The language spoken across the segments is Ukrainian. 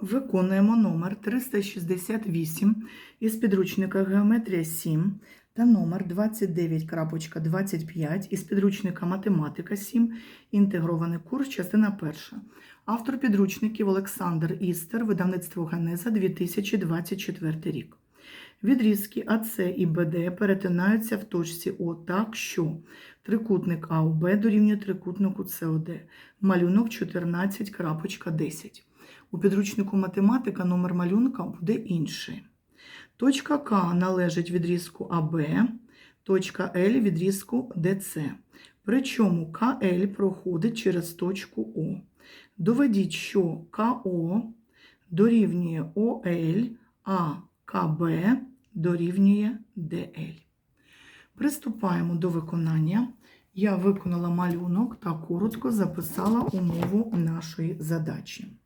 Виконуємо номер 368 із підручника Геометрія 7 та номер 29.25 із підручника Математика 7, інтегрований курс, частина 1. Автор підручників Олександр Істер, видавництво Генеза 2024 рік. Відрізки АС і БД перетинаються в точці О так, що трикутник АОБ дорівнює трикутнику СОД. Малюнок 14.10. У підручнику математика номер малюнка буде інший. Точка К належить відрізку АБ, точка Л відрізку ДЦ. Причому КЛ проходить через точку О. Доведіть, що КО дорівнює ОЛ, а КБ дорівнює ДЛ. Приступаємо до виконання. Я виконала малюнок та коротко записала умову нашої задачі.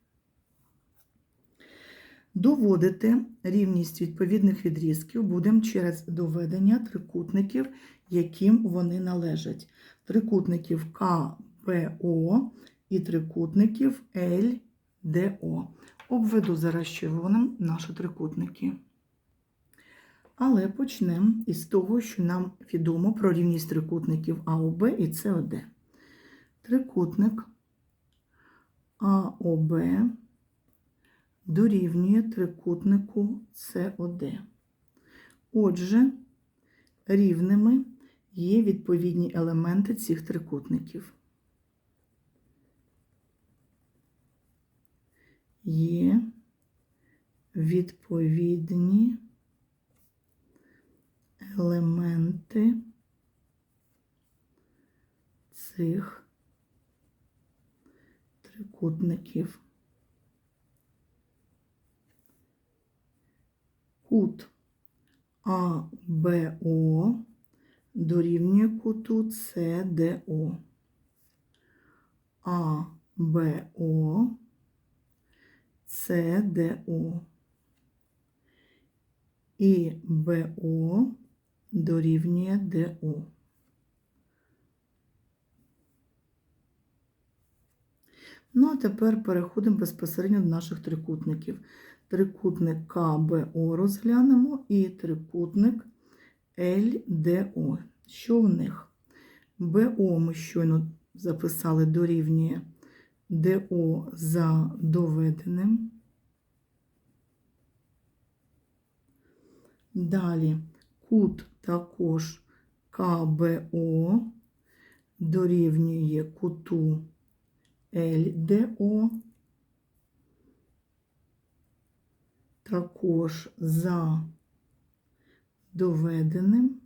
Доводити рівність відповідних відрізків будемо через доведення трикутників, яким вони належать. Трикутників КБО і трикутників ЛДО. Обведу зараз червоним наші трикутники. Але почнемо із того, що нам відомо про рівність трикутників АОБ і СОД. Трикутник АОБ дорівнює трикутнику СОД. Отже, рівними є відповідні елементи цих трикутників. Є відповідні елементи цих трикутників. Кут АБО дорівнює куту СДО. АБО СДО. І БО дорівнює ДО. Ну, а тепер переходимо безпосередньо до наших трикутників. Трикутник КБО розглянемо і трикутник ЛДО. Що в них? БО ми щойно записали дорівнює ДО за доведеним. Далі кут також КБО дорівнює куту ЛДО. Також за доведеним.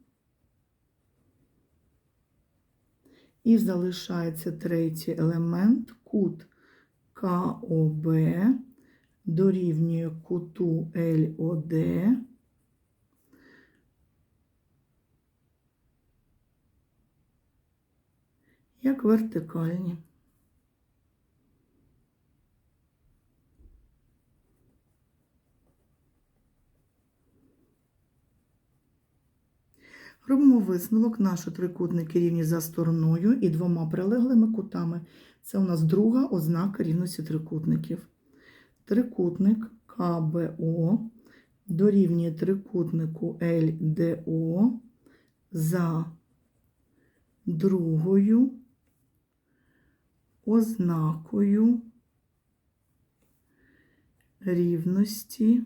І залишається третій елемент кут КОБ дорівнює куту ЛОД. Як вертикальні. Робимо висновок, наші трикутники рівні за стороною і двома прилеглими кутами. Це у нас друга ознака рівності трикутників. Трикутник КБО дорівнює трикутнику ЛДО за другою ознакою рівності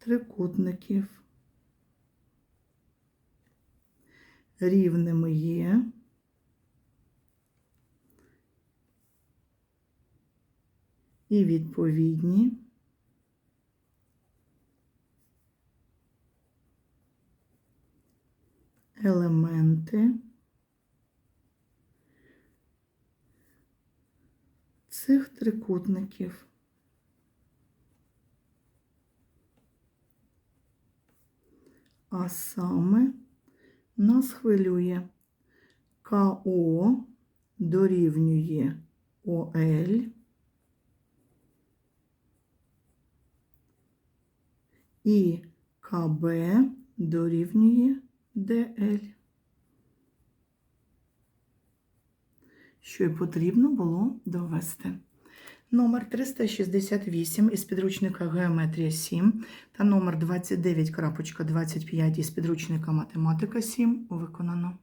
трикутників. Рівними є і відповідні елементи цих трикутників. А саме нас хвилює КО дорівнює ОЛ і КБ дорівнює ДЛ. що й потрібно було довести. Номер 368 із підручника Геометрія 7 та номер 29.25 із підручника Математика 7 виконано.